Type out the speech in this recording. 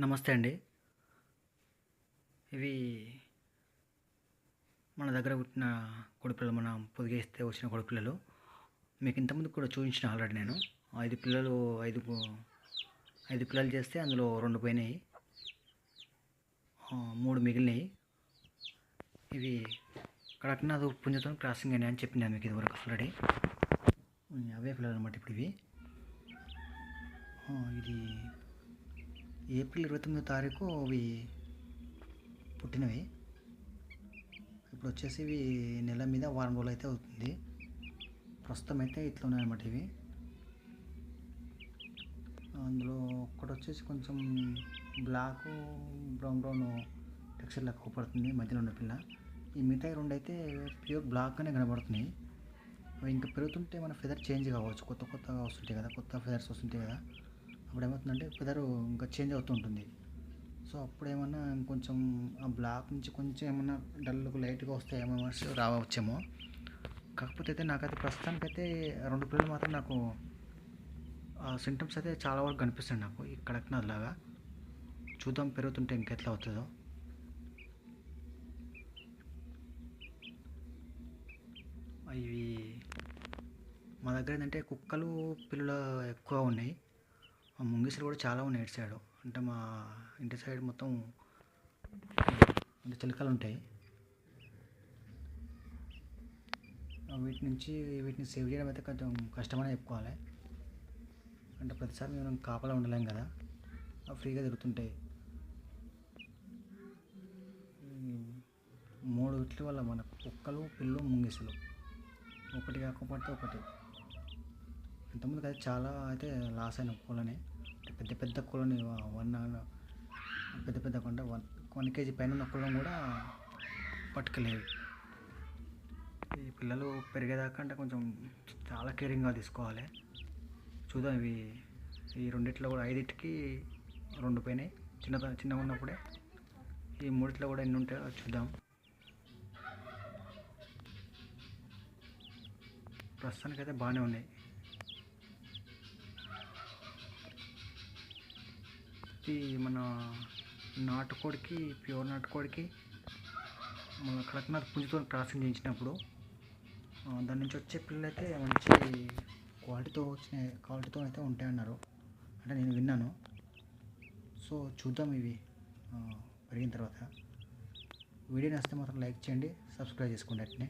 నమస్తే అండి. ఇవి మన దగ్గర పుట్టిన కొడుకులు మనం పొదిగేస్తే వచ్చిన కొడిపిల్లలు మీకు ఇంతకుముందు కూడా చూపించిన ఆల్రెడీ నేను. ఐదు పిల్లలు ఐదు ఐదు పిల్లలు చేస్తే అందులో రెండు పోయినాయి. మూడు మిగిలినాయి. ఇవి కడక్నాథ్ పుంజతో క్రాసింగ్ అని అని చెప్పింది మీకు ఇదివరకు ఆల్రెడీ. అవే పిల్లలు అనమాట ఇప్పుడు ఇవి. ఇది ఏప్రిల్ ఇరవై తొమ్మిదో తారీఖు అవి పుట్టినవి. ఇప్పుడు వచ్చేసి ఇవి నెల మీద వారం రోజులు అయితే అవుతుంది. ప్రస్తుతం అయితే ఇట్లా ఉన్నాయన్నమాట ఇవి. అందులో ఒక్కటి వచ్చేసి కొంచెం బ్లాక్ బ్రౌన్ బ్రౌన్ టెక్స్చర్ లెక్క కనపడుతుంది మధ్యలో ఉన్న పిల్ల. ఈ మిగతా రెండు అయితే ప్యూర్ బ్లాక్గానే కనబడుతున్నాయి. అవి ఇంకా పెరుగుతుంటే మన ఫెదర్ చేంజ్ కావచ్చు. కొత్త కొత్తగా వస్తుంటాయి కదా కొత్త ఫెదర్స్ వస్తుంటాయి కదా. అప్పుడు ఏమవుతుందంటే వెదర్ ఇంకా చేంజ్ అవుతుంటుంది. సో అప్పుడు ఏమన్నా కొంచెం ఆ బ్లాక్ నుంచి కొంచెం ఏమన్నా డల్గా లైట్గా వస్తే ఏమన్నా రావచ్చేమో. కాకపోతే అయితే నాకైతే ప్రస్తుతానికైతే రెండు పిల్లలు మాత్రం నాకు ఆ సింటమ్స్ అయితే చాలా వరకు కనిపిస్తుంది నాకు. ఈ కడక్నాథ్ లాగా. చూద్దాం పెరుగుతుంటే ఇంకెట్లా అవుతుందో. ఇవి మా దగ్గర ఏంటంటే కుక్కలు పిల్లలు ఎక్కువ ఉన్నాయి. ముంగిసలు కూడా చాలా ఉన్నాయి ఇటు సైడ్. అంటే మా ఇంటి సైడ్ మొత్తం అంటే చిలకలు ఉంటాయి. వీటి నుంచి వీటిని సేవ్ చేయడం అయితే కొంచెం కష్టమనే చెప్పుకోవాలి. అంటే ప్రతిసారి మేము కాపలా ఉండలేం కదా. అవి ఫ్రీగా తిరుగుతుంటాయి మూడు వీటి వల్ల మన కుక్కలు పిల్లు ముంగిసలు. ఒకటి కాకపోతే ఒకటి. ఇంతకుముందుకు అయితే చాలా అయితే లాస్ అయిన కోళ్ళని. పెద్ద పెద్ద కోళ్ళని వన్ పెద్ద పెద్ద కొండ వన్ వన్ కేజీ పైన ఉన్న కోళ్ళని కూడా పట్టుకెళ్ళేవి. ఈ పిల్లలు పెరిగేదాకా అంటే కొంచెం చాలా కేరింగ్గా తీసుకోవాలి. చూద్దాం ఇవి ఈ రెండిట్లో కూడా ఐదింటికి రెండు పోయినాయి. చిన్న చిన్నగా ఉన్నప్పుడే. ఈ మూడిట్లో కూడా ఎన్ని ఉంటాయో చూద్దాం. ప్రస్తుతానికైతే బాగానే ఉన్నాయి. ఇది మన నాటుకోడికి ప్యూర్ నాటుకోడికి మన కడక్నాథ్ పుంజుతో క్రాసింగ్ చేయించినప్పుడు దాని నుంచి వచ్చే పిల్లలు అయితే మంచి క్వాలిటీతో వచ్చిన క్వాలిటీతో అయితే ఉంటాయన్నారు. అంటే నేను విన్నాను. సో చూద్దాం ఇవి పెరిగిన తర్వాత. వీడియో నచ్చితే మాత్రం లైక్ చేయండి సబ్స్క్రైబ్ చేసుకోండి అట్నే.